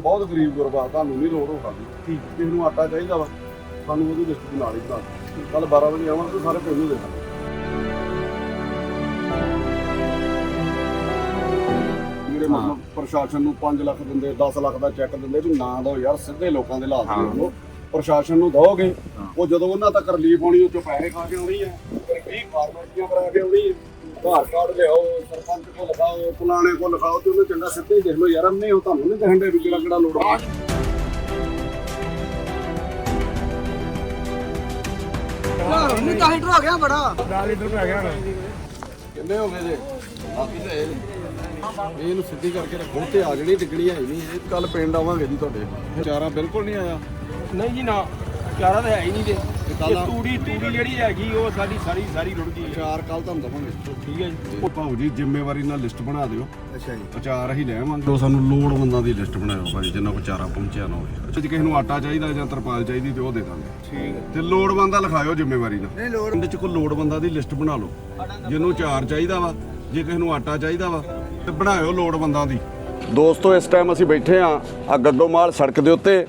ਬਹੁਤ ਗਰੀਬ ਗੁਰਬਾ ਤੁਹਾਨੂੰ ਨਹੀਂ ਲੋੜ ਹੋ ਸਕਦੀ ਠੀਕ ਕਿਸੇ ਨੂੰ ਆਟਾ ਚਾਹੀਦਾ ਵਾ ਸਾਨੂੰ ਉਹਦੀ ਲਿਸਟ ਨਾਲ ਹੀ ਬਣਾ ਕੱਲ 12 ਵਜੇ ਆਵਾਂਗੇ ਤੇ ਸਾਰੇ ਪਿੰਡ ਨੂੰ ਦੇ ਦਾਂਗੇ ਜਿਹੜੇ ਮਤਲਬ ਪ੍ਰਸ਼ਾਸਨ ਨੂੰ 5 ਲੱਖ ਦਿੰਦੇ 10 ਲੱਖ ਦਾ ਚੈੱਕ ਦਿੰਦੇ ਵੀ ਨਾ ਦੋ ਯਾਰ ਸਿੱਧੇ ਲੋਕਾਂ ਦੇ ਦੇ ਦਿਓ ਪ੍ਰਸ਼ਾਸਨ ਨੂੰ ਦੋਗੇ ਉਹ ਜਦੋਂ ਉਹਨਾਂ ਤੱਕ ਰਿਲੀਫ ਹੋਣੀ ਉਹ ਚੋਂ ਪੈਸੇ ਖਾ ਕੇ ਆਉਣੀ ਹੈ ਫਿਰ ਕਈ ਫਾਰਮੈਲਿਟੀਆਂ ਕਰਾ ਕੇ ਆਉਣੀ ਹੈ ਆਧਾਰ ਕਾਰਡ ਲਿਆਓ ਸਰਪੰਚ ਕੋਲ ਲਿਖਾਓ ਫਲਾਣੇ ਕੋਲ ਲਿਖਾਓ ਤੇ ਉਹਨੂੰ ਚੰਗਾ ਸਿੱਧੇ ਹੀ ਦੇਖ ਲਓ ਯਾਰ ਅੰਨੇ ਉਹ ਤੁਹਾਨੂੰ ਨਹੀਂ ਦੇਖਣ ਦੇ ਵੀ ਕਿਹੜਾ ਕਿਹੜਾ ਲੋੜ ਆ ਯਾਰ ਨਹੀਂ ਤਾਂ ਹੀਟਰ ਹੋ ਗਿਆ ਬੜਾ। 10 ਲੀਟਰ ਪੈ ਗਿਆ ਨਾ। ਕਿੰਨੇ ਹੋ ਗਏ ਜੇ? ਬਾਕੀ ਤਾਂ ਇਹ ਨੀ। ਇਹਨੂੰ ਸਿੱਧੀ ਕਰਕੇ ਰੱਖੋ ਤੇ ਆ ਜਿਹੜੀ ਡਿੱਗਣੀ ਹੈ ਨਹੀਂ। ਇਹ ਕੱਲ ਪਿੰਡ ਆਵਾਂਗੇ ਜੀ ਤੁਹਾਡੇ। ਚਾਰਾ ਬਿਲਕੁਲ ਨਹੀਂ ਆਇਆ। ਨਹੀਂ ਜੀ ਨਾ। ਚਾਰਾ ਤਾਂ ਹੈ ਹੀ ਨਹੀਂ ਤੇ ਕੱਲ੍ਹ ਇਹ ਤੂੜੀ ਤੂੜੀ ਜਿਹੜੀ ਹੈਗੀ ਉਹ ਸਾਡੀ ਸਾਰੀ ਸਾਰੀ ਰੁੜ ਗਈ ਹੈ। ਚਾਰ ਕੱਲ ਤੁਹਾਨੂੰ ਦਵਾਂਗੇ। ਠੀਕ ਹੈ ਜੀ। ਉਹ ਭਾਊ ਜੀ ਜ਼ਿੰਮੇਵਾਰੀ ਨਾਲ ਲਿਸਟ ਬਣਾ ਦਿਓ। ਅੱਛਾ ਜੀ। ਅਚਾਰ ਅਸੀਂ ਲੈ ਆਵਾਂਗੇ। ਉਹ ਸਾਨੂੰ ਲੋੜਵੰਦਾਂ ਦੀ ਲਿਸਟ ਬਣਾਇਓ ਭਾਜੀ ਜਿੰਨਾ ਕੋ ਚਾਰਾ ਪਹੁੰਚਿਆ ਨਾ ਹੋਵੇ। ਜੇ ਕਿਸੇ ਨੂੰ ਆਟਾ ਚਾਹੀਦਾ ਜਾਂ ਤਰਪਾਲ ਚਾਹੀਦੀ ਤੇ ਉਹ ਦੇ ਦਾਂਗੇ। ਠੀਕ ਹੈ। ਤੇ ਲੋੜਵੰਦਾ ਲਿਖਾਇਓ ਜ਼ਿੰਮੇਵਾਰੀ ਨਾਲ। ਨਹੀਂ ਲੋੜ ਪਿੰਡ 'ਚ ਕੋਈ ਲੋੜਵੰਦਾਂ ਦੀ ਲਿਸਟ ਬਣਾ ਲਓ। ਜਿਹਨੂੰ ਚਾਰ ਚਾਹੀਦਾ ਵਾ ਜੇ ਕਿਸੇ ਨੂੰ ਆਟਾ ਚਾਹੀਦਾ ਵਾ ਤੇ ਬਣਾਇਓ ਲੋੜਵੰਦਾਂ ਦੀ। ਦੋਸਤੋ ਇਸ ਟਾਈਮ ਅਸੀਂ ਬੈਠੇ ਆ ਆ ਗੱਗੋਮਾਲ ਸੜਕ ਦੇ ਉੱਤੇ।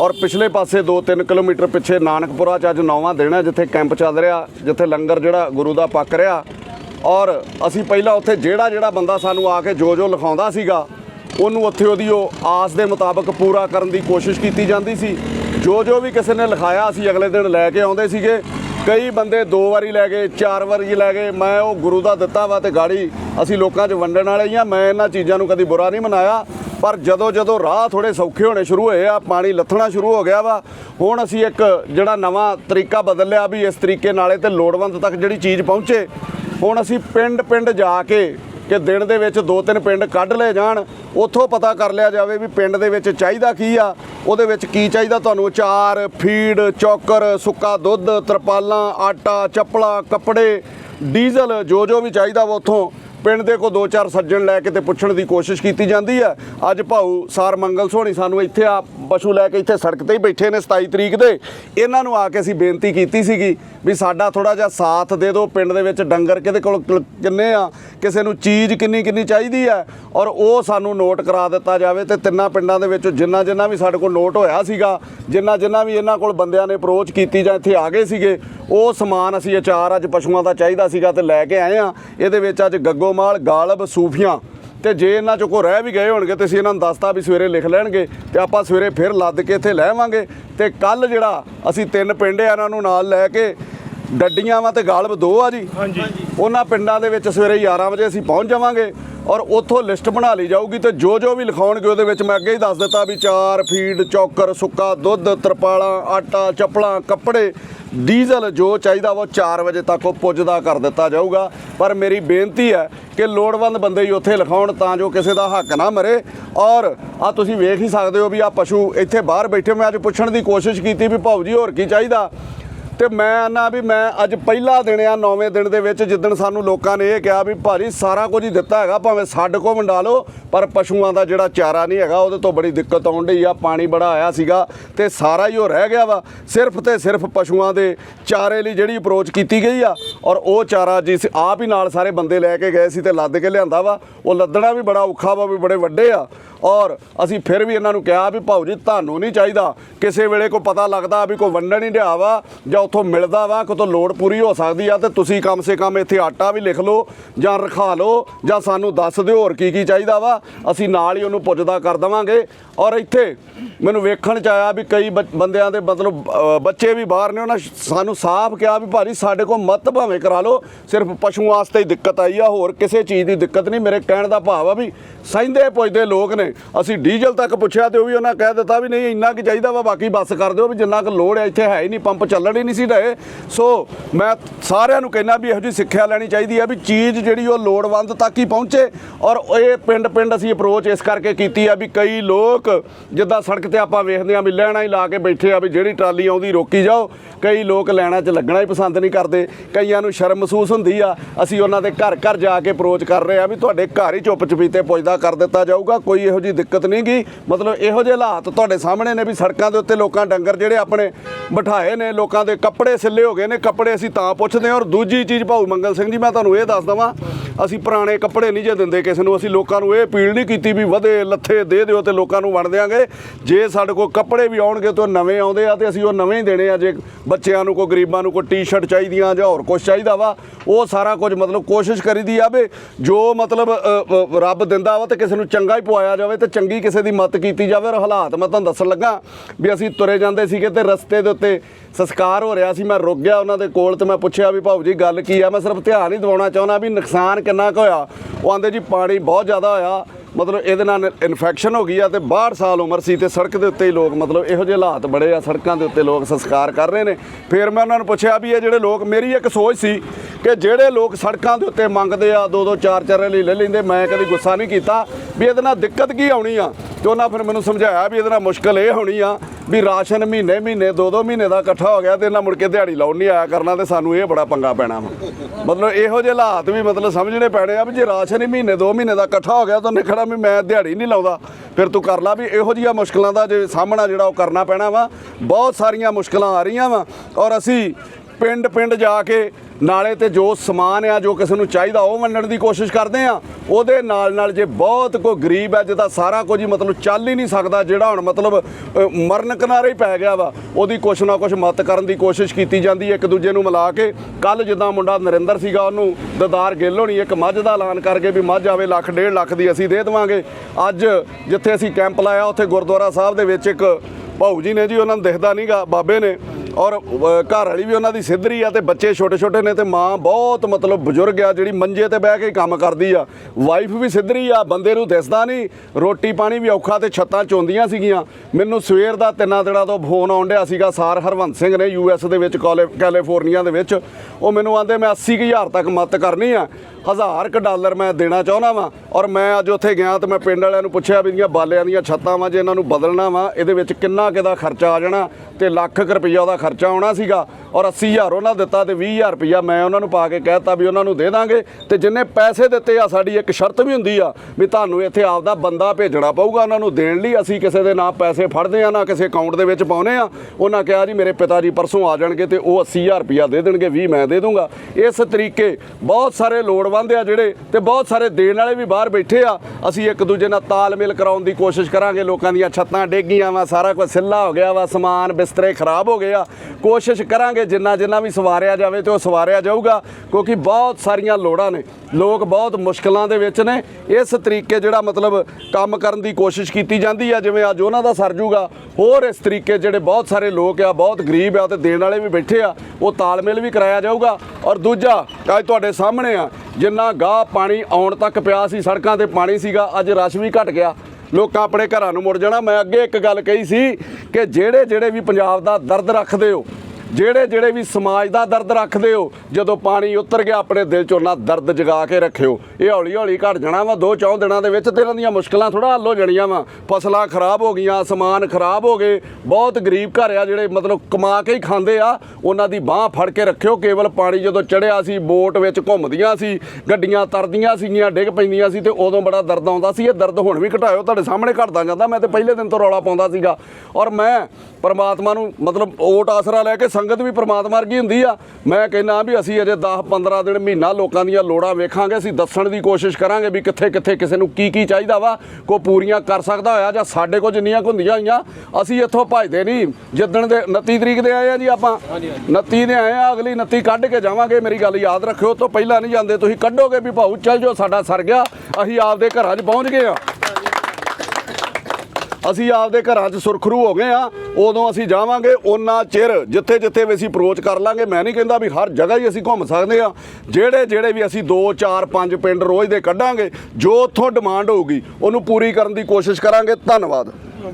ਔਰ ਪਿਛਲੇ ਪਾਸੇ 2-3 ਕਿਲੋਮੀਟਰ ਪਿੱਛੇ ਨਾਨਕਪੁਰਾ 'ਚ ਅੱਜ ਨੌਵਾਂ ਦਿਨ ਹੈ, ਜਿੱਥੇ ਕੈਂਪ ਚੱਲ ਰਿਹਾ, ਜਿੱਥੇ ਲੰਗਰ ਜਿਹੜਾ ਗੁਰੂ ਦਾ ਪੱਕ ਰਿਹਾ। ਔਰ ਅਸੀਂ ਪਹਿਲਾਂ ਉੱਥੇ ਜਿਹੜਾ ਜਿਹੜਾ ਬੰਦਾ ਸਾਨੂੰ ਆ ਕੇ ਜੋ ਜੋ ਲਿਖਾਉਂਦਾ ਸੀਗਾ, ਉਹਨੂੰ ਉੱਥੇ ਉਹਦੀ ਉਹ ਆਸ ਦੇ ਮੁਤਾਬਕ ਪੂਰਾ ਕਰਨ ਦੀ ਕੋਸ਼ਿਸ਼ ਕੀਤੀ ਜਾਂਦੀ ਸੀ। ਜੋ ਜੋ ਵੀ ਕਿਸੇ ਨੇ ਲਿਖਾਇਆ, ਅਸੀਂ ਅਗਲੇ ਦਿਨ ਲੈ ਕੇ ਆਉਂਦੇ ਸੀਗੇ। ਕਈ ਬੰਦੇ ਦੋ ਵਾਰੀ ਲੈ ਗਏ, ਚਾਰ ਵਾਰੀ ਲੈ ਗਏ, ਮੈਂ ਉਹ ਗੁਰੂ ਦਾ ਦਿੱਤਾ ਵਾ ਤੇ ਗਾੜੀ ਅਸੀਂ ਲੋਕਾਂ 'ਚ ਵੰਡਣ ਵਾਲੇ ਹੀ ਆ ਮੈਂ ਇਹਨਾਂ ਚੀਜ਼ਾਂ ਨੂੰ ਕਦੀ ਬੁਰਾ ਨਹੀਂ ਮਨਾਇਆ। ਪਰ ਜਦੋਂ ਜਦੋਂ ਰਾਹ ਥੋੜੇ ਸੌਖੇ ਹੋਣੇ ਸ਼ੁਰੂ ਹੋਏ ਆ, ਪਾਣੀ ਲੱਥਣਾ ਸ਼ੁਰੂ ਹੋ ਗਿਆ ਵਾ, ਹੁਣ ਅਸੀਂ ਇੱਕ ਜਿਹੜਾ ਨਵਾਂ ਤਰੀਕਾ ਬਦਲ ਲਿਆ ਵੀ ਇਸ ਤਰੀਕੇ ਨਾਲੇ ਤੇ ਲੋੜਵੰਦ ਤੱਕ ਜਿਹੜੀ ਚੀਜ਼ ਪਹੁੰਚੇ, ਹੁਣ ਅਸੀਂ ਪਿੰਡ ਪਿੰਡ ਜਾ ਕੇ ਕਿ ਦਿਨ ਦੇ ਵਿੱਚ ਦੋ ਤਿੰਨ ਪਿੰਡ ਕੱਢ ਲਏ ਜਾਣ, ਉੱਥੋਂ ਪਤਾ ਕਰ ਲਿਆ ਜਾਵੇ ਵੀ ਪਿੰਡ ਦੇ ਵਿੱਚ ਚਾਹੀਦਾ ਕੀ ਆ, ਉਹਦੇ ਵਿੱਚ ਕੀ ਚਾਹੀਦਾ ਤੁਹਾਨੂੰ ਅਚਾਰ, ਫੀਡ, ਚੌਕਰ, ਸੁੱਕਾ ਦੁੱਧ, ਤਰਪਾਲਾਂ, ਆਟਾ, ਚੱਪਲਾਂ, ਕੱਪੜੇ, ਡੀਜ਼ਲ ਜੋ ਜੋ ਵੀ ਚਾਹੀਦਾ ਵਾ ਉੱਥੋਂ। ਪਿੰਡ ਦੇ ਕੋ ਦੋ ਚਾਰ ਸੱਜਣ ਲੈ ਕੇ ਤੇ ਪੁੱਛਣ ਦੀ ਕੋਸ਼ਿਸ਼ ਕੀਤੀ ਜਾਂਦੀ ਹੈ ਅੱਜ ਭਾਊ ਸਾਰ ਮੰਗਲ ਸੋਹਣੀ ਸਾਨੂੰ ਇੱਥੇ ਆ ਪਸ਼ੂ ਲੈ ਕੇ ਇੱਥੇ ਸੜਕ ਤੇ ਹੀ ਬੈਠੇ ਨੇ 27 ਤਰੀਕ ਦੇ। ਇਹਨਾਂ ਨੂੰ ਆ ਕੇ ਅਸੀਂ ਬੇਨਤੀ ਕੀਤੀ ਸੀਗੀ ਵੀ ਸਾਡਾ ਥੋੜਾ ਜਿਹਾ ਸਾਥ ਦੇ ਦਿਓ, ਪਿੰਡ ਦੇ ਵਿੱਚ ਡੰਗਰ ਕਿਹਦੇ ਕੋਲ ਕਿੰਨੇ ਆ, ਕਿਸੇ ਨੂੰ ਚੀਜ਼ ਕਿੰਨੀ ਕਿੰਨੀ ਚਾਹੀਦੀ ਹੈ ਔਰ ਉਹ ਸਾਨੂੰ ਨੋਟ ਕਰਾ ਦਿੱਤਾ ਜਾਵੇ ਤੇ ਤਿੰਨਾਂ ਪਿੰਡਾਂ ਦੇ ਵਿੱਚੋਂ ਜਿੰਨਾ ਜਿੰਨਾ ਵੀ ਸਾਡੇ ਕੋਲ ਨੋਟ ਹੋਇਆ ਸੀਗਾ, ਜਿੰਨਾ ਜਿੰਨਾ ਵੀ ਇਹਨਾਂ ਕੋਲ ਬੰਦਿਆਂ ਨੇ ਅਪਰੋਚ ਕੀਤੀ ਜਾਂ ਇੱਥੇ ਆ ਗਏ ਸੀਗੇ, ਉਹ ਸਮਾਨ ਅਸੀਂ ਅਚਾਰ ਅੱਜ ਪਸ਼ੂਆਂ ਦਾ ਚਾਹੀਦਾ ਸੀਗਾ ਤੇ ਲੈ ਕੇ ਆਏ ਆ। ਇਹਦੇ ਵਿੱਚ ਅੱਜ ਗੱਗੋ ਗੱਗੋਮਾਲ ਗਾਲਬ ਸੂਫੀਆਂ। ਤੇ ਜੇ ਇਹਨਾਂ ਚੋਂ ਕੋ ਰਹਿ ਵੀ ਗਏ ਹੋਣਗੇ ਤੇ ਅਸੀਂ ਇਹਨਾਂ ਨੂੰ ਦੱਸਤਾ ਵੀ ਸਵੇਰੇ ਲਿਖ ਲੈਣਗੇ ਤੇ ਆਪਾਂ ਸਵੇਰੇ ਫਿਰ ਲੱਦ ਕੇ ਇੱਥੇ ਲੈ ਆਵਾਂਗੇ। ਤੇ ਕੱਲ ਜਿਹੜਾ ਅਸੀਂ ਤਿੰਨ ਪਿੰਡ ਆ ਇਹਨਾਂ ਨੂੰ ਨਾਲ ਲੈ ਕੇ ਡੱਡੀਆਂ ਵਾ ਤੇ ਗਾਲਬ ਦੋ ਆ ਜੀ। ਹਾਂਜੀ। ਉਹਨਾਂ ਪਿੰਡਾਂ ਦੇ ਵਿੱਚ ਸਵੇਰੇ 11 ਵਜੇ ਅਸੀਂ ਪਹੁੰਚ ਜਾਵਾਂਗੇ ਔਰ ਉੱਥੋਂ ਲਿਸਟ ਬਣਾ ਲਈ ਜਾਊਗੀ ਤੇ ਜੋ ਜੋ ਵੀ ਲਿਖਾਉਣਗੇ ਉਹਦੇ ਵਿੱਚ ਮੈਂ ਅੱਗੇ ਹੀ ਦੱਸ ਦਿੱਤਾ ਵੀ ਚਾਰ ਫੀਡ ਚੌਕਰ ਸੁੱਕਾ ਦੁੱਧ ਤਰਪਾਲਾਂ ਆਟਾ ਚੱਪਲਾਂ ਕੱਪੜੇ ਡੀਜ਼ਲ ਜੋ ਚਾਹੀਦਾ ਉਹ 4 ਵਜੇ ਤੱਕ ਉਹ ਪੁੱਜਦਾ ਕਰ ਦਿੱਤਾ ਜਾਊਗਾ। ਪਰ ਮੇਰੀ ਬੇਨਤੀ ਹੈ ਕਿ ਲੋੜਵੰਦ ਬੰਦੇ ਹੀ ਉੱਥੇ ਲਿਖਾਉਣ ਤਾਂ ਜੋ ਕਿਸੇ ਦਾ ਹੱਕ ਨਾ ਮਰੇ। ਔਰ ਆ ਤੁਸੀਂ ਵੇਖ ਹੀ ਸਕਦੇ ਹੋ ਵੀ ਆ ਪਸ਼ੂ ਇੱਥੇ ਬਾਹਰ ਬੈਠੇ। ਮੈਂ ਅੱਜ ਪੁੱਛਣ ਦੀ ਕੋਸ਼ਿਸ਼ ਕੀਤੀ ਵੀ ਭਾਊ ਜੀ ਹੋਰ ਕੀ ਚਾਹੀਦਾ? ਤੇ ਮੈਂ ਆਨਾ ਵੀ ਮੈਂ ਅੱਜ ਪਹਿਲਾ ਦਿਨ ਆ, ਨੌਵੇਂ ਦਿਨ ਦੇ ਵਿੱਚ ਜਿੱਦਣ ਸਾਨੂੰ ਲੋਕਾਂ ਨੇ ਇਹ ਕਿਹਾ ਵੀ ਭਾਜੀ ਸਾਰਾ ਕੁਝ ਹੀ ਦਿੱਤਾ ਹੈਗਾ, ਭਾਵੇਂ ਸਾਡੇ ਕੋ ਵੰਡਾ ਲਓ ਪਰ ਪਸ਼ੂਆਂ ਦਾ ਜਿਹੜਾ ਚਾਰਾ ਨਹੀਂ ਹੈਗਾ, ਉਹਦੇ ਤੋਂ ਬੜੀ ਦਿੱਕਤ ਆਉਣ ਡਈ ਆ, ਪਾਣੀ ਬੜਾ ਆਇਆ ਸੀਗਾ ਤੇ ਸਾਰਾ ਹੀ ਉਹ ਰਹਿ ਗਿਆ ਵਾ। ਸਿਰਫ ਤੇ ਸਿਰਫ ਪਸ਼ੂਆਂ ਦੇ ਚਾਰੇ ਲਈ ਜਿਹੜੀ ਅਪਰੋਚ ਕੀਤੀ ਗਈ ਆ, ਔਰ ਉਹ ਚਾਰਾ ਜਿਸ ਆਪ ਹੀ ਨਾਲ ਸਾਰੇ ਬੰਦੇ ਲੈ ਕੇ ਗਏ ਸੀ ਤੇ ਲੱਦ ਕੇ ਲਿਆਂਦਾ ਵਾ, ਉਹ ਲੱਦਣਾ ਵੀ ਬੜਾ ਔਖਾ ਵਾ, ਵੀ ਬੜੇ ਵੱਡੇ ਆ। ਔਰ ਅਸੀਂ ਫਿਰ ਵੀ ਇਹਨਾਂ ਨੂੰ ਕਿਹਾ ਵੀ ਭਾਊ ਜੀ, ਤੁਹਾਨੂੰ ਨਹੀਂ ਚਾਹੀਦਾ। ਕਿਸੇ ਵੇਲੇ ਕੋਈ ਪਤਾ ਲੱਗਦਾ ਵੀ ਕੋਈ ਵੰਡਣ ਹੀ ਡਿਆ ਵਾ, ਜਾਂ ਉੱਥੋਂ ਮਿਲਦਾ ਵਾ ਕਿਤੋਂ ਲੋੜ ਪੂਰੀ ਹੋ ਸਕਦੀ ਆ ਤੇ ਤੁਸੀਂ ਕਮ ਸੇ ਕਮ ਇੱਥੇ ਆਟਾ ਵੀ ਲਿਖ ਲਓ ਜਾਂ ਰਖਾ ਲਓ ਜਾਂ ਸਾਨੂੰ ਦੱਸ ਦਿਓ ਹੋਰ ਕੀ ਕੀ ਚਾਹੀਦਾ ਵਾ। ਅਸੀਂ ਨਾਲ ਹੀ ਉਹਨੂੰ ਪੁੱਜਦਾ ਕਰ ਦਵਾਂਗੇ। ਔਰ ਇੱਥੇ ਮੈਨੂੰ ਵੇਖਣ ਚ ਆਇਆ ਵੀ ਕਈ ਬੱਚ- ਬੰਦਿਆਂ ਦੇ ਮਤਲਬ ਬੱਚੇ ਵੀ ਬਾਹਰ ਨੇ, ਉਹਨਾਂ ਸਾਨੂੰ ਸਾਫ਼ ਕਿਹਾ ਵੀ ਭਾਜੀ ਸਾਡੇ ਕੋਲ ਮਤ ਭਾਵੇਂ ਕਰਾ ਲਓ, ਸਿਰਫ ਪਸ਼ੂ ਵਾਸਤੇ ਹੀ ਦਿੱਕਤ ਆਈ ਆ, ਹੋਰ ਕਿਸੇ ਚੀਜ਼ ਦੀ ਦਿੱਕਤ ਨਹੀਂ। ਮੇਰੇ ਕਹਿਣ ਦਾ ਭਾਵ ਆ ਵੀ ਸਹਿੰਦੇ ਪੁੱਜਦੇ ਲੋਕ ਨੇ। ਅਸੀਂ ਡੀਜ਼ਲ ਤੱਕ ਪੁੱਛਿਆ ਤੇ ਉਹ ਵੀ ਉਹਨਾਂ ਕਹਿ ਦਿੱਤਾ ਵੀ ਨਹੀਂ, ਇੰਨਾ ਕੀ ਚਾਹੀਦਾ ਵਾ, ਬਾਕੀ ਬੱਸ ਕਰ ਦਿਓ ਵੀ ਜਿੰਨਾ ਕੁ ਲੋੜ ਹੈ ਇੱਥੇ ਹੈ ਹੀ ਨਹੀਂ, ਪੰਪ ਚੱਲਣ ਹੀ ਨਹੀਂ ਸੀ ਰਹੇ। ਸੋ ਮੈਂ ਸਾਰਿਆਂ ਨੂੰ ਕਹਿਣਾ ਵੀ ਇਹੋ ਜਿਹੀ ਸਿੱਖਿਆ ਲੈਣੀ ਚਾਹੀਦੀ ਆ ਵੀ ਚੀਜ਼ ਜਿਹੜੀ ਉਹ ਲੋੜਵੰਦ ਤੱਕ ਹੀ ਪਹੁੰਚੇ। ਔਰ ਇਹ ਪਿੰਡ ਪਿੰਡ ਅਸੀਂ ਅਪਰੋਚ ਇਸ ਕਰਕੇ ਕੀਤੀ ਆ ਵੀ ਕਈ ਲੋਕ ਜਿੱਦਾਂ ਸੜਕ ਤੇ ਆਪਾਂ ਵੇਖਦੇ ਆ ਵੀ ਲੈਣਾ ਹੀ ਲਾ ਕੇ ਬੈਠੇ ਆ ਵੀ ਜਿਹੜੀ ਟਰਾਲੀ ਆਉਂਦੀ ਰੋਕੀ ਜਾਓ। ਕਈ ਲੋਕ ਲੈਣਾ 'ਚ ਲੱਗਣਾ ਹੀ ਪਸੰਦ ਨਹੀਂ ਕਰਦੇ। ਕਈਆਂ ਨੂੰ ਸ਼ਰਮ ਮਹਿਸੂਸ ਹੁੰਦੀ ਆ। ਅਸੀਂ ਉਹਨਾਂ ਦੇ ਘਰ ਘਰ ਜਾ ਕੇ ਅਪਰੋਚ ਕਰ ਰਹੇ ਆ ਵੀ ਤੁਹਾਡੇ ਘਰ ਹੀ ਚੁੱਪ ਚਪੀਤੇ ਪੁੱਜਦਾ ਕਰ ਦਿੱਤਾ ਜਾਊਗਾ। ਕੋਈ ਇਹੋ ਜਿਹੀ ਦਿੱਕਤ ਨਹੀਂ ਗੀ। ਮਤਲਬ ਇਹੋ ਜਿਹੇ ਹਾਲਾਤ ਤੁਹਾਡੇ ਸਾਹਮਣੇ ਨੇ ਵੀ ਸੜਕਾਂ ਦੇ ਉੱਤੇ ਲੋਕਾਂ ਡੰਗਰ ਜਿਹੜੇ ਆਪਣੇ ਬਿਠਾਏ ਨੇ, ਲੋਕਾਂ ਦੇ ਕੱਪੜੇ ਸਿੱਲੇ ਹੋ ਗਏ ਨੇ। ਕੱਪੜੇ ਅਸੀਂ ਤਾਂ ਪੁੱਛਦੇ ਹਾਂ। ਔਰ ਦੂਜੀ ਚੀਜ਼ ਭਾਊ ਮੰਗਲ ਸਿੰਘ ਜੀ, ਮੈਂ ਤੁਹਾਨੂੰ ਇਹ ਦੱਸ ਦਵਾਂ, ਅਸੀਂ ਪੁਰਾਣੇ ਕੱਪੜੇ ਨਹੀਂ ਜੇ ਦਿੰਦੇ ਕਿਸੇ ਨੂੰ। ਅਸੀਂ ਲੋਕਾਂ ਨੂੰ ਇਹ ਅਪੀਲ ਨਹੀਂ ਕੀਤੀ ਵੀ ਵਧੇ, ਲੱਥੇ ਦੇ ਦਿਓ ਤੇ ਲੋਕਾਂ ਨੂੰ ਵੰਡ ਦਿਆਂਗੇ। ਜੇ ਜੇ ਸਾਡੇ ਕੋਲ ਕੱਪੜੇ ਵੀ ਆਉਣਗੇ ਤਾਂ ਨਵੇਂ ਆਉਂਦੇ ਆ ਤੇ ਅਸੀਂ ਉਹ ਨਵੇਂ ਹੀ ਦੇਣੇ ਆ। ਜੇ ਬੱਚਿਆਂ ਨੂੰ ਕੋਈ, ਗਰੀਬਾਂ ਨੂੰ ਕੋਈ ਟੀ-ਸ਼ਰਟ ਚਾਹੀਦੀਆਂ ਜਾਂ ਹੋਰ ਕੁਝ ਚਾਹੀਦਾ ਵਾ, ਉਹ ਸਾਰਾ ਕੁਝ ਮਤਲਬ ਕੋਸ਼ਿਸ਼ ਕਰੀਦੀ ਆ ਵੀ ਜੋ ਮਤਲਬ ਰੱਬ ਦਿੰਦਾ ਵਾ ਤੇ ਕਿਸੇ ਨੂੰ ਚੰਗਾ ਹੀ ਪਵਾਇਆ ਜਾਵੇ ਤੇ ਚੰਗੀ ਕਿਸੇ ਦੀ ਮਦਦ ਕੀਤੀ ਜਾਵੇ। ਔਰ ਹਾਲਾਤ ਮੈਂ ਤੁਹਾਨੂੰ ਦੱਸਣ ਲੱਗਾ ਵੀ ਅਸੀਂ ਤੁਰੇ ਜਾਂਦੇ ਸੀਗੇ ਤੇ ਰਸਤੇ ਦੇ ਉੱਤੇ ਸੰਸਕਾਰ ਹੋ ਰਿਹਾ ਸੀ। ਮੈਂ ਰੁਕ ਗਿਆ ਉਹਨਾਂ ਦੇ ਕੋਲ ਤੇ ਮੈਂ ਪੁੱਛਿਆ ਵੀ ਭਾਊ ਜੀ ਗੱਲ ਕੀ ਆ? ਮੈਂ ਸਿਰਫ ਧਿਆਨ ਹੀ ਦਿਵਾਉਣਾ ਚਾਹੁੰਦਾ ਵੀ ਨੁਕਸਾਨ ਕਿੰਨਾ ਕੁ ਹੋਇਆ? ਉਹ ਆਂਦੇ ਜੀ ਪਾਣੀ ਬਹੁਤ ਜ਼ਿਆਦਾ ਹੋਇਆ। ਮਤਲਬ ਇਹਦੇ ਨਾਲ ਇਨਫੈਕਸ਼ਨ ਹੋ ਗਈ ਆ ਤੇ 62 ਸਾਲ ਉਮਰ ਸੀ ਤੇ ਸੜਕ ਦੇ ਉੱਤੇ ਹੀ ਲੋਕ ਮਤਲਬ ਇਹੋ ਜਿਹੇ ਹਾਲਾਤ ਬੜੇ ਆ, ਸੜਕਾਂ ਦੇ ਉੱਤੇ ਲੋਕ ਸੰਸਕਾਰ ਕਰ ਰਹੇ ਨੇ। ਫਿਰ ਮੈਂ ਉਹਨਾਂ ਨੂੰ ਪੁੱਛਿਆ ਵੀ ਇਹ ਜਿਹੜੇ ਲੋਕ, ਮੇਰੀ ਇੱਕ ਸੋਚ ਸੀ ਕਿ ਜਿਹੜੇ ਲੋਕ ਸੜਕਾਂ ਦੇ ਉੱਤੇ ਮੰਗਦੇ ਆ, ਦੋ ਦੋ ਚਾਰ ਚਾਰ ਲਈ ਲੈ ਲੈਂਦੇ, ਮੈਂ ਕਦੀ ਗੁੱਸਾ ਨਹੀਂ ਕੀਤਾ ਵੀ ਇਹਦੇ ਨਾਲ ਦਿੱਕਤ ਕੀ ਆਉਣੀ ਆ? ਤੇ ਉਹਨਾਂ ਫਿਰ ਮੈਨੂੰ ਸਮਝਾਇਆ ਵੀ ਇਹਦੇ ਨਾਲ ਮੁਸ਼ਕਲ ਇਹ ਹੋਣੀ ਆ ਵੀ ਰਾਸ਼ਨ ਮਹੀਨੇ ਮਹੀਨੇ, ਦੋ ਦੋ ਮਹੀਨੇ ਦਾ ਇਕੱਠਾ ਹੋ ਗਿਆ ਤੇ ਇਹਨਾਂ ਮੁੜ ਕੇ ਦਿਹਾੜੀ ਲਾਉਣ ਨਹੀਂ ਆਇਆ ਕਰਨਾ ਤੇ ਸਾਨੂੰ ਇਹ ਬੜਾ ਪੰਗਾ ਪੈਣਾ ਵਾ। ਮਤਲਬ ਇਹੋ ਜਿਹੇ ਹਾਲਾਤ ਵੀ ਮਤਲਬ ਸਮਝਣੇ ਪੈਣੇ ਆ ਵੀ ਜੇ ਰਾਸ਼ਨ ਹੀ ਮਹੀਨੇ, ਦੋ ਮਹੀਨੇ ਦਾ ਇਕੱਠਾ ਹੋ ਗਿਆ ਤਾਂ ਉਹਨੇ ਖੜਾ ਵੀ ਮੈਂ ਦਿਹਾੜੀ ਨਹੀਂ ਲਾਉਂਦਾ। ਫਿਰ ਤੂੰ ਕਰ ਲਾ ਵੀ ਇਹੋ ਜਿਹੀਆਂ ਮੁਸ਼ਕਲਾਂ ਦਾ ਜੇ ਸਾਹਮਣਾ ਜਿਹੜਾ ਉਹ ਕਰਨਾ ਪੈਣਾ ਵਾ। ਬਹੁਤ ਸਾਰੀਆਂ ਮੁਸ਼ਕਲਾਂ ਆ ਰਹੀਆਂ ਵਾ ਔਰ ਅਸੀਂ ਪਿੰਡ ਪਿੰਡ ਜਾ ਕੇ ਨਾਲੇ ਤੇ ਜੋ ਸਮਾਨ ਆ, ਜੋ ਕਿਸੇ ਨੂੰ ਚਾਹੀਦਾ, ਉਹ ਵੰਡਣ ਦੀ ਕੋਸ਼ਿਸ਼ ਕਰਦੇ ਆ। ਉਹਦੇ ਨਾਲ ਨਾਲ ਜੇ ਬਹੁਤ ਕੋਈ ਗਰੀਬ ਹੈ ਜਿਹਦਾ ਸਾਰਾ ਕੁਝ ਹੀ ਮਤਲਬ ਚੱਲ ਹੀ ਨਹੀਂ ਸਕਦਾ, ਜਿਹੜਾ ਹੁਣ ਮਤਲਬ ਮਰਨ ਕਿਨਾਰੇ ਹੀ ਪੈ ਗਿਆ ਵਾ, ਉਹਦੀ ਕੁਛ ਨਾ ਕੁਛ ਮਦਦ ਕਰਨ ਦੀ ਕੋਸ਼ਿਸ਼ ਕੀਤੀ ਜਾਂਦੀ ਹੈ ਇੱਕ ਦੂਜੇ ਨੂੰ ਮਿਲਾ ਕੇ। ਕੱਲ ਜਿੱਦਾਂ ਮੁੰਡਾ ਨਰਿੰਦਰ ਸੀਗਾ, ਉਹਨੂੰ ਦਦਾਰ ਗਿੱਲ ਹੋਣੀ ਇੱਕ ਮੱਝ ਦਾ ਐਲਾਨ ਕਰਕੇ ਵੀ ਮੱਝ ਆਵੇ, ਲੱਖ, ਡੇਢ ਲੱਖ ਦੀ ਅਸੀਂ ਦੇ ਦੇਵਾਂਗੇ। ਅੱਜ ਜਿੱਥੇ ਅਸੀਂ ਕੈਂਪ ਲਾਇਆ, ਉੱਥੇ ਗੁਰਦੁਆਰਾ ਸਾਹਿਬ ਦੇ ਵਿੱਚ ਇੱਕ ਭਾਊ ਜੀ ਨੇ ਜੀ, ਉਹਨਾਂ ਨੂੰ ਦਿਖਦਾ ਨਹੀਂਗਾ ਬਾਬੇ ਨੇ। ਔਰ ਘਰ ਵਾਲੀ ਵੀ ਉਹਨਾਂ ਦੀ ਸਿੱਧਰੀ ਆ ਤੇ ਬੱਚੇ ਛੋਟੇ ਛੋਟੇ ਨੇ ਤੇ ਮਾਂ ਬਹੁਤ ਮਤਲਬ ਬਜ਼ੁਰਗ ਆ, ਜਿਹੜੀ ਮੰਜੇ ਤੇ ਬਹਿ ਕੇ ਕੰਮ ਕਰਦੀ ਆ। ਵਾਈਫ ਵੀ ਸਿੱਧਰੀ ਆ, ਬੰਦੇ ਨੂੰ ਦਿਸਦਾ ਨਹੀਂ। ਰੋਟੀ ਪਾਣੀ ਵੀ ਔਖਾ ਤੇ ਛੱਤਾਂ ਚੋਂਦੀਆਂ ਸੀਗੀਆਂ। ਮੈਨੂੰ ਸਵੇਰ ਦਾ ਤਿੰਨਾਂ ਦਿਨਾਂ ਤੋਂ ਫੋਨ ਆਉਣ ਡਿਆ ਸੀਗਾ ਸਾਰ ਹਰਵੰਤ ਸਿੰਘ ਨੇ ਯੂਐਸ ਦੇ ਵਿੱਚ ਕਾਲੇ- ਕੈਲੀਫੋਰਨੀਆ ਦੇ ਵਿੱਚ। ਉਹ ਮੈਨੂੰ ਆਂਦੇ, ਮੈਂ 80000 ਤੱਕ ਮਦਦ ਕਰਨੀ ਆ। ਹਜ਼ਾਰ ਕ ਡਾਲਰ ਮੈਂ ਦੇਣਾ ਚਾਹੁੰਦਾ ਵਾਂ ਔਰ ਮੈਂ ਅੱਜ ਉੱਥੇ ਗਿਆ ਤੇ ਮੈਂ ਪਿੰਡ ਵਾਲਿਆਂ ਨੂੰ ਪੁੱਛਿਆ ਵੀ ਦੀਆਂ ਬਾਲਿਆਂ ਦੀਆਂ ਛੱਤਾਂ ਵਾਂ, ਜੇ ਇਹਨਾਂ ਨੂੰ ਬਦਲਣਾ ਵਾ, ਇਹਦੇ ਵਿੱਚ ਕਿੰਨਾ ਕਿਦਾ ਖਰਚਾ ਆ ਜਾਣਾ ਤੇ ਲੱਖ ਕੁ ਰੁਪਈਆ ਉਹਦਾ ਖਰਚਾ ਆਉਣਾ ਸੀਗਾ ਔਰ 80000 ਉਹਨਾਂ ਦਿੱਤਾ ਤੇ 20000 ਰੁਪਈਆ ਮੈਂ ਉਹਨਾਂ ਨੂੰ ਪਾ ਕੇ ਕਹਿਤਾ ਵੀ ਉਹਨਾਂ ਨੂੰ ਦੇ ਦਾਂਗੇ ਤੇ ਜਿੰਨੇ ਪੈਸੇ ਦਿੱਤੇ ਆ, ਸਾਡੀ ਇੱਕ ਸ਼ਰਤ ਵੀ ਹੁੰਦੀ ਆ ਵੀ ਤੁਹਾਨੂੰ ਇੱਥੇ ਆਪਦਾ ਬੰਦਾ ਭੇਜਣਾ ਪਊਗਾ, ਉਹਨਾਂ ਨੂੰ ਦੇਣ ਲਈ ਅਸੀਂ ਕਿਸੇ ਦੇ ਨਾਂ ਪੈਸੇ ਫੜਦੇ ਆ, ਨਾ ਕਿਸੇ ਅਕਾਊਂਟ ਦੇ ਵਿੱਚ ਪਾਉਨੇ ਆ। ਉਹਨਾਂ ਕਿਹਾ ਜੀ, ਮੇਰੇ ਪਿਤਾ ਜੀ ਪਰਸੋਂ ਆ ਜਾਣਗੇ ਤੇ ਉਹ 80000 ਰੁਪਈਆ ਦੇ ਦੇਣਗੇ 20 ਮੈਂ ਦੇ ਦੂੰਗਾ। ਇਸ ਤਰੀਕੇ ਬਹੁਤ ਸਾਰੇ ਲੋੜ ਪ੍ਰਬੰਧ ਆ ਜਿਹੜੇ ਤੇ ਬਹੁਤ ਸਾਰੇ ਦੇਣ ਵਾਲੇ ਵੀ ਬਾਹਰ ਬੈਠੇ ਆ। ਅਸੀਂ ਇੱਕ ਦੂਜੇ ਨਾਲ ਤਾਲਮੇਲ ਕਰਾਉਣ ਦੀ ਕੋਸ਼ਿਸ਼ ਕਰਾਂਗੇ। ਲੋਕਾਂ ਦੀਆਂ ਛੱਤਾਂ ਡੇਗੀਆਂ ਵਾ, ਸਾਰਾ ਕੁਝ ਸਿੱਲਾ ਹੋ ਗਿਆ ਵਾ, ਸਮਾਨ ਬਿਸਤਰੇ ਖਰਾਬ ਹੋ ਗਏ ਆ। ਕੋਸ਼ਿਸ਼ ਕਰਾਂਗੇ ਜਿੰਨਾ ਜਿੰਨਾ ਵੀ ਸਵਾਰਿਆ ਜਾਵੇ ਤੇ ਉਹ ਸਵਾਰਿਆ ਜਾਊਗਾ, ਕਿਉਂਕਿ ਬਹੁਤ ਸਾਰੀਆਂ ਲੋੜਾਂ ਨੇ। ਲੋਕ ਬਹੁਤ ਮੁਸ਼ਕਲਾਂ ਦੇ ਵਿੱਚ ਨੇ। ਇਸ ਤਰੀਕੇ ਜਿਹੜਾ ਮਤਲਬ ਕੰਮ ਕਰਨ ਦੀ ਕੋਸ਼ਿਸ਼ ਕੀਤੀ ਜਾਂਦੀ ਆ, ਜਿਵੇਂ ਅੱਜ ਉਹਨਾਂ ਦਾ ਸਰ ਜੂਗਾ, ਹੋਰ ਇਸ ਤਰੀਕੇ ਜਿਹੜੇ ਬਹੁਤ ਸਾਰੇ ਲੋਕ ਆ, ਬਹੁਤ ਗਰੀਬ ਆ ਤੇ ਦੇਣ ਵਾਲੇ ਵੀ ਬੈਠੇ ਆ, ਉਹ ਤਾਲਮੇਲ ਵੀ ਕਰਾਇਆ ਜਾਊਗਾ। ਔਰ ਦੂਜਾ, ਅੱਜ ਤੁਹਾਡੇ ਸਾਹਮਣੇ ਆ ਜਿੰਨਾ ਗਾਹ ਪਾਣੀ ਆਉਣ ਤੱਕ ਪਿਆ ਸੀ, ਸੜਕਾਂ ਤੇ ਪਾਣੀ ਸੀਗਾ, ਅੱਜ ਰਸ਼ ਵੀ ਘਟ ਗਿਆ। ਲੋਕਾਂ ਆਪਣੇ ਘਰਾਂ ਨੂੰ ਮੁੜ ਜਾਣਾ। ਮੈਂ ਅੱਗੇ ਇੱਕ ਗੱਲ ਕਹੀ ਸੀ ਕਿ ਜਿਹੜੇ ਜਿਹੜੇ ਵੀ ਪੰਜਾਬ ਦਾ ਦਰਦ ਰੱਖਦੇ ਹੋ ਜਿਹੜੇ ਜਿਹੜੇ ਵੀ ਸਮਾਜ ਦਾ ਦਰਦ ਰੱਖਦੇ ਹੋ, ਜਦੋਂ ਪਾਣੀ ਉਤਰ ਗਿਆ, ਆਪਣੇ ਦਿਲ ਚੋਂ ਨਾ ਦਰਦ ਜਗਾ ਕੇ ਰੱਖਿਓ। ਇਹ ਹੌਲੀ ਹੌਲੀ ਘਟ ਜਾਣਾ ਵਾ, ਦੋ ਚੌਂ ਦਿਨਾਂ ਦੇ ਵਿੱਚ ਤੇ ਇਹਨਾਂ ਦੀਆਂ ਮੁਸ਼ਕਲਾਂ ਥੋੜਾ ਹੱਲ ਹੋ ਜਾਣੀਆਂ ਵਾ। ਫਸਲਾਂ ਖਰਾਬ ਹੋ ਗਈਆਂ, ਸਮਾਨ ਖਰਾਬ ਹੋ ਗਏ। ਬਹੁਤ ਗਰੀਬ ਘਰ ਆ, ਜਿਹੜੇ ਮਤਲਬ ਕਮਾ ਕੇ ਹੀ ਖਾਂਦੇ ਆ। ਉਹਨਾਂ ਦੀ ਬਾਹ ਫੜ ਕੇ ਰੱਖਿਓ। ਕੇਵਲ ਪਾਣੀ ਜਦੋਂ ਚੜਿਆ ਸੀ, ਬੋਟ ਵਿੱਚ ਘੁੰਮਦੀਆਂ ਸੀ, ਗੱਡੀਆਂ ਤਰਦੀਆਂ ਸੀਗੀਆਂ, ਡਿੱਗ ਪੈਂਦੀਆਂ ਸੀ, ਤੇ ਉਦੋਂ ਬੜਾ ਦਰਦ ਆਉਂਦਾ ਸੀ। ਇਹ ਦਰਦ ਹੁਣ ਵੀ ਘਟਾਇਓ ਤੁਹਾਡੇ ਸਾਹਮਣੇ ਘਟਦਾ ਜਾਂਦਾ। ਮੈਂ ਤੇ ਪਹਿਲੇ ਦਿਨ ਤੋਂ ਰੌਲਾ ਪਾਉਂਦਾ ਸੀਗਾ। ਔਰ ਮੈਂ ਪਰਮਾਤਮਾ ਨੂੰ ਮਤਲਬ ਓਟ ਆਸਰਾ ਲੈ ਕੇ ਸੰਗਤ ਵੀ ਪਰਮਾਤਮਾ ਵਰਗੀ ਹੁੰਦੀ ਆ। ਮੈਂ ਕਹਿੰਦਾ ਵੀ ਅਸੀਂ ਅਜੇ 10 15 ਦਿਨ ਮਹੀਨਾ ਲੋਕਾਂ ਦੀਆਂ ਲੋੜਾਂ ਵੇਖਾਂਗੇ ਅਸੀਂ ਦੱਸਣ ਦੀ ਕੋਸ਼ਿਸ਼ ਕਰਾਂਗੇ ਵੀ ਕਿੱਥੇ ਕਿੱਥੇ ਕਿਸੇ ਨੂੰ ਕੀ ਕੀ ਚਾਹੀਦਾ ਵਾ ਕੋ ਪੂਰੀਆਂ ਕਰ ਸਕਦਾ ਹੋਇਆ ਜਾਂ ਸਾਡੇ ਕੋਲ ਜਿੰਨੀਆਂ ਕੁ ਹੁੰਦੀਆਂ ਹੋਈਆਂ ਅਸੀਂ ਇੱਥੋਂ ਭਜਦੇ ਨਹੀਂ ਜਿੱਦਣ ਦੇ 29 ਤਰੀਕ ਦੇ ਆਏ ਆ ਜੀ ਆਪਾਂ 29 ਦੇ ਆਏ ਆ ਅਗਲੀ 29 ਕੱਢ ਕੇ ਜਾਵਾਂਗੇ ਮੇਰੀ ਗੱਲ ਯਾਦ ਰੱਖਿਓ ਤੋਂ ਪਹਿਲਾਂ ਨਹੀਂ ਜਾਂਦੇ ਤੁਸੀਂ ਕੱਢੋਗੇ ਵੀ ਭਾਊ ਚੱਲ ਜੋ ਸਾਡਾ ਸਰ ਗਿਆ ਅਸੀਂ ਆਪਦੇ ਘਰਾਂ 'ਚ ਪਹੁੰਚ ਗਏ ਆ। ਅਸੀਂ ਆਪਦੇ ਘਰਾਂ 'ਚ ਸੁਰਖਰੂ ਹੋ ਗਏ ਆ ਉਦੋਂ ਅਸੀਂ ਜਾਵਾਂਗੇ ਉਹਨਾਂ ਚਿਰ ਜਿੱਥੇ ਜਿੱਥੇ ਵੀ ਅਸੀਂ ਅਪਰੋਚ ਕਰ ਲਾਂਗੇ। ਮੈਂ ਨਹੀਂ ਕਹਿੰਦਾ ਵੀ ਹਰ ਜਗ੍ਹਾ ਹੀ ਅਸੀਂ ਘੁੰਮ ਸਕਦੇ ਆ। ਜਿਹੜੇ ਜਿਹੜੇ ਵੀ ਅਸੀਂ 2 4 5 ਪਿੰਡ ਰੋਜ਼ ਦੇ ਕੱਢਾਂਗੇ ਜੋ ਉੱਥੋਂ ਡਿਮਾਂਡ ਹੋਊਗੀ ਉਹਨੂੰ ਪੂਰੀ ਕਰਨ ਦੀ ਕੋਸ਼ਿਸ਼ ਕਰਾਂਗੇ। ਧੰਨਵਾਦ।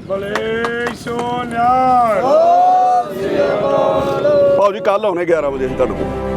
ਬਲੇ ਸੋਨਿਆ ਭਾਉ ਜੀ ਕੱਲ ਆਉਣੇ 11 ਵਜੇ ਅਸੀਂ ਕੋਲ